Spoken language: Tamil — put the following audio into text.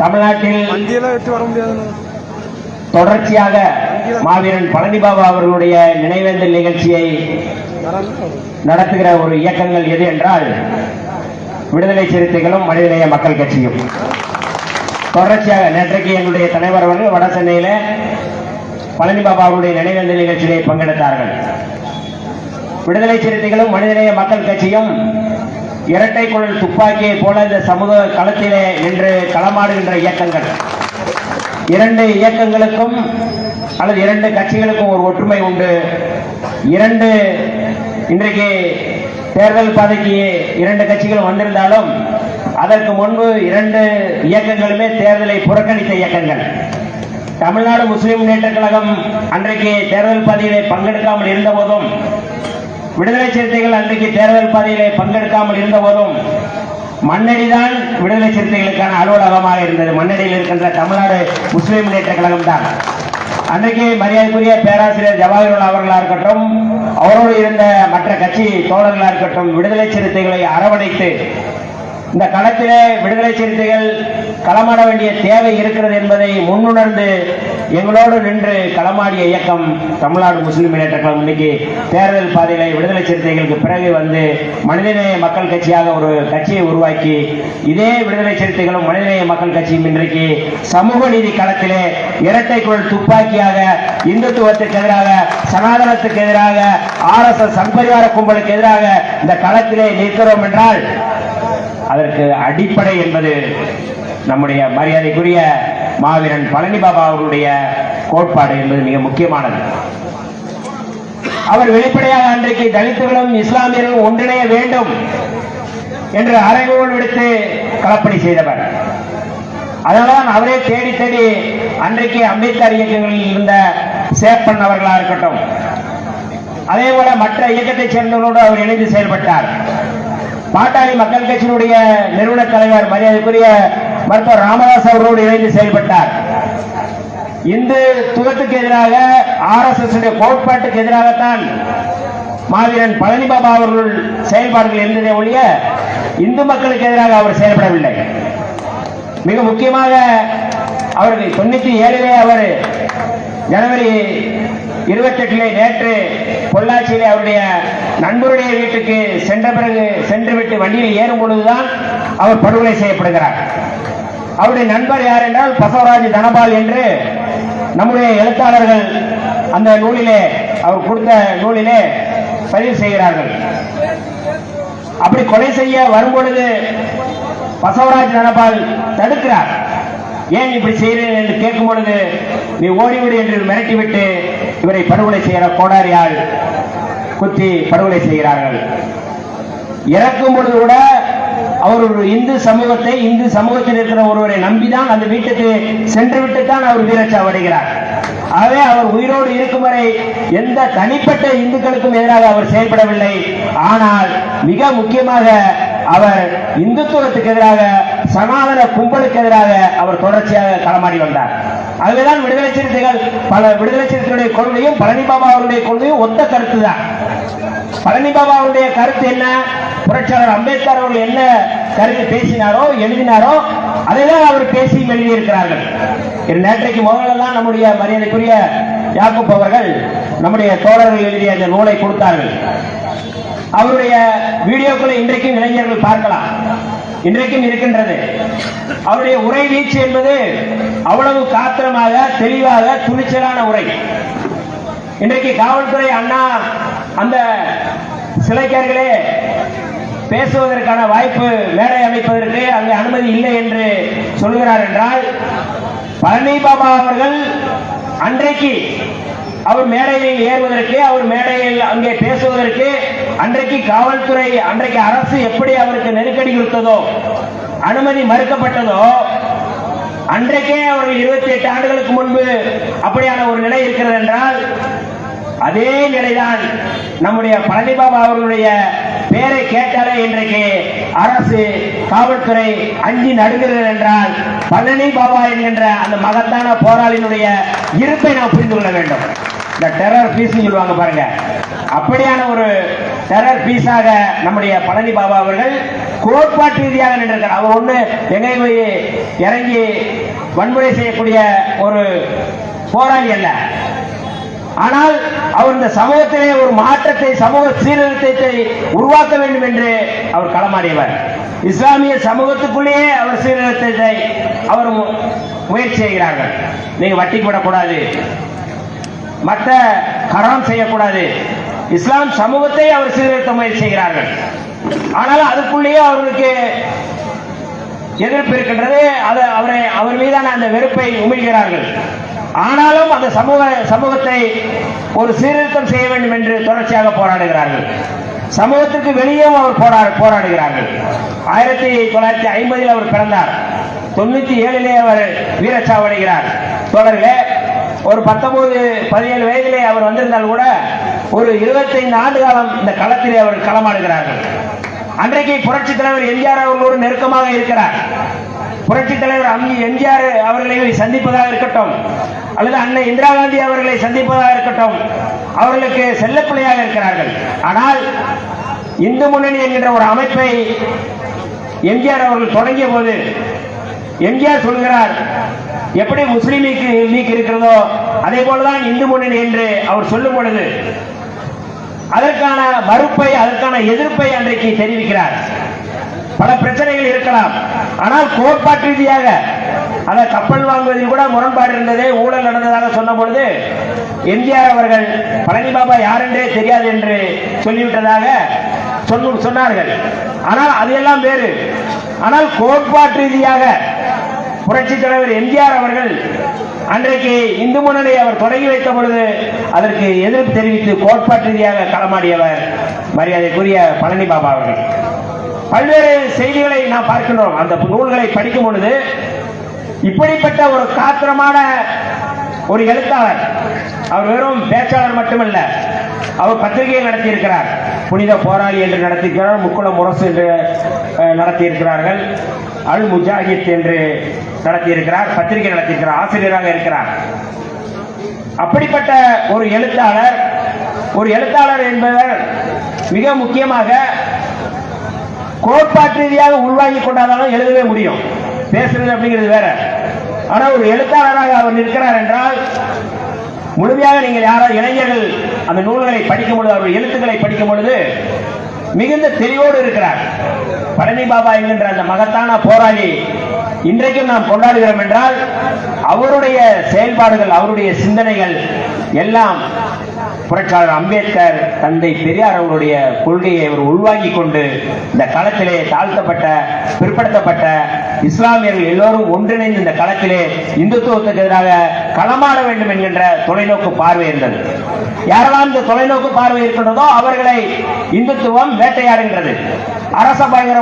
தமிழ்நாட்டில் வண்டியெல்லாம் வர முடியாதுன்னு தொடர்ச்சியாக மாவீரன் பழனிபாபா அவர்களுடைய நினைவேந்தல் நிகழ்ச்சியை நடத்துகிற ஒரு இயக்கங்கள் எது என்றால் விடுதலை சிறுத்தைகளும் மனிதநேய மக்கள் கட்சியும். தொடர்ச்சியாக நேற்றைக்கு எங்களுடைய தலைவர் அவர்கள் வட சென்னையில பழனிபாபா அவருடைய நினைவேந்தல் நிகழ்ச்சியிலே பங்கெடுத்தார்கள். விடுதலை சிறுத்தைகளும் மனிதநேய மக்கள் கட்சியும் இரட்டை குழல் துப்பாக்கியை போல இந்த சமூக களத்திலே நின்று களமாடுகின்ற இயக்கங்கள். இரண்டு இயக்கங்களுக்கும் அல்லது இரண்டு கட்சிகளுக்கும் ஒரு ஒற்றுமை உண்டு. இரண்டு இன்றைக்கு தேர்தல் பாதைக்கு இரண்டு கட்சிகள் வந்திருந்தாலும் அதற்கு முன்பு இரண்டு இயக்கங்களுமே தேர்தலை புறக்கணித்த இயக்கங்கள். தமிழ்நாடு முஸ்லிம் முன்னேற்ற கழகம் அன்றைக்கு தேர்தல் பாதையிலே பங்கெடுக்காமல் இருந்த போதும் விடுதலை சிறுத்தைகள் அன்றைக்கு தேர்தல் பாதையிலே பங்கெடுக்காமல் இருந்த போதும் மண்ணடிதான் விடுதலை சிறுத்தைகளுக்கான அலுவலகமாக இருந்தது. மண்ணடியில் இருக்கின்ற தமிழ்நாடு முஸ்லிம் முன்னேற்ற கழகம் தான். அன்றைக்கு மரியாதைக்குரிய பேராசிரியர் ஜவஹர்லால் அவர்களாக இருக்கட்டும் அவரோடு இருந்த மற்ற கட்சி தோழர்களாக இருக்கட்டும் விடுதலை சிறுத்தைகளை அரவணைத்து இந்த களத்திலே விடுதலை சிறுத்தைகள் களமாட வேண்டிய தேவை இருக்கிறது என்பதை முன்னுணர்ந்து எங்களோடு நின்று களமாடிய இயக்கம் தமிழ்நாடு முஸ்லீம் முன்னேற்ற கழகம் இன்னைக்கு தேர்தல் பாதையில விடுதலை சிறுத்தைகளுக்கு பிறகு வந்து மனிதநேய மக்கள் கட்சியாக ஒரு கட்சியை உருவாக்கி இதே விடுதலை சிறுத்தைகளும் மனிதநேய மக்கள் கட்சியும் இன்றைக்கு சமூக நீதி களத்திலே இரட்டை குரல் துப்பாக்கியாக இந்துத்துவத்துக்கு எதிராக சனாதனத்துக்கு எதிராக ஆர் எஸ் எஸ் சங்பரிவார கும்பலுக்கு எதிராக இந்த களத்திலே நிற்கிறோம் என்றால் அதற்கு அடிப்படை என்பது நம்முடைய மரியாதைக்குரிய மாவீரன் பழனி பாபா அவருடைய கோட்பாடு என்பது மிக முக்கியமானது. அவர் வெளிப்படையாக அன்றைக்கு தலித்துகளும் இஸ்லாமியர்களும் ஒன்றிணைய வேண்டும் என்று அறைகோல் விடுத்து கலப்பணி செய்தவர். அதனால்தான் அவரே தேடி தேடி அன்றைக்கு அம்பேத்கர் இயக்கங்களில் இருந்த சேப்பன் அவர்களா இருக்கட்டும் அதே போல மற்ற இயக்கத்தைச் சேர்ந்தவர்களோடு அவர் இணைந்து செயல்பட்டார். பாட்டாளி மக்கள் கட்சியினுடைய நிறுவன தலைவர் மரியாதைக்குரிய மருத்துவர் ராமதாஸ் அவர்களோடு இணைந்து செயல்பட்டார். இந்து துவத்துக்கு எதிராக ஆர் எஸ் எஸ் கோட்பாட்டுக்கு எதிராகத்தான் மாவீரன் பழனி பாபா அவர்கள் செயல்பாடுகள் இருந்ததே ஒழிய இந்து மக்களுக்கு எதிராக அவர் செயல்படவில்லை. மிக முக்கியமாக அவர்கள் தொண்ணூத்தி ஏழிலே அவர் ஜனவரி இருபத்தி எட்டிலே நேற்று பொள்ளாச்சியிலே அவருடைய நண்பருடைய வீட்டுக்கு சென்ற பிறகு சென்று விட்டு வண்டியில் ஏறும் பொழுதுதான் அவர் படுகொலை செய்யப்படுகிறார். அவருடைய நண்பர் யார் என்றால் பசவராஜ் தனபால் என்று நம்முடைய எழுத்தாளர்கள் அந்த நூலிலே அவர் கொடுத்த நூலிலே பதிவு செய்கிறார்கள். அப்படி கொலை செய்ய வரும்பொழுது பசவராஜ் தனபால் தடுக்கிறார். ஏன் இப்படி செய்கிறேன் என்று கேட்கும் பொழுது நீ ஓடிவிடு என்று மிரட்டிவிட்டு இவரை படுகொலை செய்கிற கோடாரியால் குத்தி படுகொலை செய்கிறார்கள். இறக்கும் பொழுது கூட அவர் ஒரு இந்து சமூகத்தை இந்து சமூகத்தில் இருக்கிற ஒருவரை நம்பிதான் அந்த வீட்டுக்கு சென்று விட்டுத்தான் அவர் வீரச்சாவடைகிறார் ஆகவே அவர் உயிரோடு இருக்கும் வரை எந்த தனிப்பட்ட இந்துக்களுக்கும் எதிராக அவர் செயல்படவில்லை. ஆனால் மிக முக்கியமாக அவர் இந்துத்துவத்துக்கு எதிராக சனாதன கும்பலுக்கு எதிராக அவர் தொடர்ச்சியாக களமாடி வந்தார். அதுதான் விடுதலை சிறுத்தைகள் பல விடுதலை சிறுத்தைகளுடைய கொள்கையும் பழனி பாபா அவருடைய கொள்கையும் ஒத்த கருத்து தான் பழனி பாபா அவருடைய கருத்து என்ன? புரட்சியாளர் அம்பேத்கர் அவர்கள் என்ன கருத்து பேசினாரோ எழுதினாரோ அதைதான் அவர் பேசி எழுதியிருக்கிறார்கள் இது நேற்றைக்கு முதலெல்லாம் நம்முடைய மரியாதைக்குரிய யாக்கூப் அவர்கள் நம்முடைய தோழர்கள் எழுதிய அந்த நூலை கொடுத்தார்கள். அவருடைய வீடியோக்களை இன்றைக்கும் இளைஞர்கள் பார்க்கலாம். இன்றைக்கும் இருக்கின்றது. அவருடைய உரை வீச்சு என்பது அவ்வளவு காத்திரமாக தெளிவாக துணிச்சலான உரை. இன்றைக்கு காவல்துறை அண்ணா அந்த சிலைக்காரர்களே பேசுவதற்கான வாய்ப்பு மேடை அமைப்பதற்கு அங்கே அனுமதி இல்லை என்று சொல்கிறார் என்றால் பழனி பாபா அவர்கள் அன்றைக்கு அவர் மேடையில் ஏறுவதற்கு அவர் மேடையில் அங்கே பேசுவதற்கு அன்றைக்கு காவல்துறை அன்றைக்கு அரசு எப்படி அவருக்கு நெருக்கடி கொடுத்ததோ அனுமதி மறுக்கப்பட்டதோ அன்றைக்கே அவர்கள் இருபத்தி எட்டு ஆண்டுகளுக்கு முன்பு அப்படியான ஒரு நிலை இருக்கிறது என்றால் அதே நிலைதான் நம்முடைய பழனி பாபா அவர்களுடைய பேரை கேட்டாலே இன்றைக்கு அரசு காவல்துறை அஞ்சி நடுகிறது என்றால் பழனி பாபா என்கின்ற அந்த மகத்தான போராளியினுடைய இருப்பை நாம் புரிந்து கொள்ள வேண்டும். இந்த டெரர் பீஸ் சொல்லுவாங்க பாருங்க. அப்படியான ஒரு டெரர் பீஸாக நம்முடைய பழனி பாபா அவர்கள் கோட்பாட்டு ரீதியாக நின்றிருக்கிறார். அவர் ஒண்ணு எங்கே போய் இறங்கி வன்முறை செய்யக்கூடிய ஒரு போராளி அல்ல. ஆனால் அவர் இந்த சமூகத்திலே ஒரு மாற்றத்தை சமூக சீர்திருத்தத்தை உருவாக்க வேண்டும் என்று அவர் களமாடியவர். இஸ்லாமிய சமூகத்துக்குள்ளேயே அவர் சீர்திருத்தத்தை அவர் மு- முயற்சி செய்கிறார்கள். நீங்க வட்டி போடக்கூடாது. மற்ற கரணம் செய்யக்கூடாது. இஸ்லாம் சமூகத்தை அவர் சீர்திருத்த முயற்சி செய்கிறார்கள். ஆனால் அதுக்குள்ளேயே அவர்களுக்கு எதிர்ப்பு இருக்கின்றது. அதை அவரை அவர் மீதான அந்த வெறுப்பை உமிழ்கிறார்கள். ஆனாலும் அந்த சமூக சமூகத்தை ஒரு சீர்திருத்தம் செய்ய வேண்டும் என்று தொடர்ச்சியாக போராடுகிறார்கள். சமூகத்திற்கு வெளியும் அவர் போரா போராடுகிறார்கள். ஆயிரத்தி தொள்ளாயிரத்தி ஐம்பதில் அவர் பிறந்தார். தொண்ணூத்தி ஏழிலே அவர் வீரச்சாவடைகிறார். தொடர்களே ஒரு பத்தொன்பது பதினேழு வயதிலே அவர் வந்திருந்தால் கூட ஒரு இருபத்தைந்து ஆண்டு காலம் இந்த களத்திலே அவர் களமாடுகிறார்கள். அன்றைக்கு புரட்சி தலைவர் எம்ஜிஆர் அவர்களோடு நெருக்கமாக இருக்கிறார். புரட்சி தலைவர் அம்- எம்ஜிஆர் அவர்களை சந்திப்பதாக இருக்கட்டும். அல்லது அன்னை இந்திரா காந்தி அவர்களை சந்திப்பதாக இருக்கட்டும். அவர்களுக்கு செல்லப்பிள்ளையாக இருக்கிறார்கள். ஆனால் இந்து முன்னணி என்கின்ற ஒரு அமைப்பை எம்ஜிஆர் அவர்கள் தொடங்கிய போது எம்ஜிஆர் சொல்கிறார் எப்படி முஸ்லீம் லீக் லீக் இருக்கிறதோ அதே போலதான் இந்து முன்னணி என்று அவர் சொல்லும் பொழுது அதற்கான மறுப்பை அதற்கான எதிர்ப்பை அன்றைக்கு தெரிவிக்கிறார். பல பிரச்சனைகள் இருக்கலாம். ஆனால் கோட்பாட்டு ரீதியாக அந்த கப்பல் வாங்குவதில் கூட முரண்பாடு இருந்ததே ஊழல் நடந்ததாக சொன்ன பொழுது எம்ஜிஆர் அவர்கள் பழனி பாபா யார் என்றே தெரியாது என்று சொல்லிவிட்டதாக சொன்னார்கள். ஆனால் அதையெல்லாம் வேறு. ஆனால் கோட்பாட்டு ரீதியாக புரட்சி தலைவர் எம்ஜிஆர் அவர்கள் அன்றைக்கு இந்து முன்னணி அவர் தொடங்கி வைத்த பொழுது அதற்கு எதிர்ப்பு தெரிவித்து கோட்பாட்டு ரீதியாக களமாடியவர் மரியாதைக்குரிய பழனி பாபா அவர்கள். பல்வேறு செய்திகளை நாம் பார்க்கின்றோம். அந்த நூல்களை படிக்கும் பொழுது இப்படிப்பட்ட ஒரு காத்திரமான ஒரு எழுத்தாளர் அவர் வெறும் பேச்சாளர் மட்டுமல்ல அவர் பத்திரிகையை நடத்தியிருக்கிறார். புனித போராளி என்று நடத்தியிருக்கிறார் முக்குள முரசு என்று நடத்தியிருக்கிறார்கள் அல் முஜாஹித் என்று நடத்தியிருக்கிறார் பத்திரிகை நடத்தியிருக்கிறார் ஆசிரியராக இருக்கிறார். அப்படிப்பட்ட ஒரு எழுத்தாளர் ஒரு எழுத்தாளர் என்பவர் மிக முக்கியமாக கோட்பாட்டு ரீதியாக உள்வாங்கி கொண்டாதான் எழுதவே முடியும். பேசுறது அப்படிங்கிறது வேற. ஆனா ஒரு எழுத்தாளராக அவர் நிற்கிறார் என்றால் முழுமையாக நீங்கள் யாராவது இளைஞர்கள் அந்த நூல்களை படிக்கும் பொழுது அவருடைய எழுத்துக்களை படிக்கும் பொழுது மிகுந்த தெளிவோடு இருக்கிறார். பழனி பாபா என்கின்ற அந்த மகத்தான போராளி இன்றைக்கும் நாம் கொண்டாடுகிறோம் என்றால் அவருடைய செயல்பாடுகள் அவருடைய சிந்தனைகள் எல்லாம் புரட்சியாளர் அம்பேத்கர் தந்தை பெரியார் அவருடைய கொள்கையை அவர் உள்வாங்கி கொண்டு இந்த களத்திலே தாழ்த்தப்பட்ட பிற்படுத்தப்பட்ட இஸ்லாமியர்கள் எல்லோரும் ஒன்றிணைந்து இந்த களத்திலே இந்துத்துவத்துக்கு எதிராக களமாட வேண்டும் என்கின்ற தொலைநோக்கு பார்வை இருந்தது. யாரெல்லாம் இந்த தொலைநோக்கு பார்வை இருக்கின்றதோ அவர்களை இந்துத்துவம் வேட்டையாடுகின்றது. அரச பயங்கர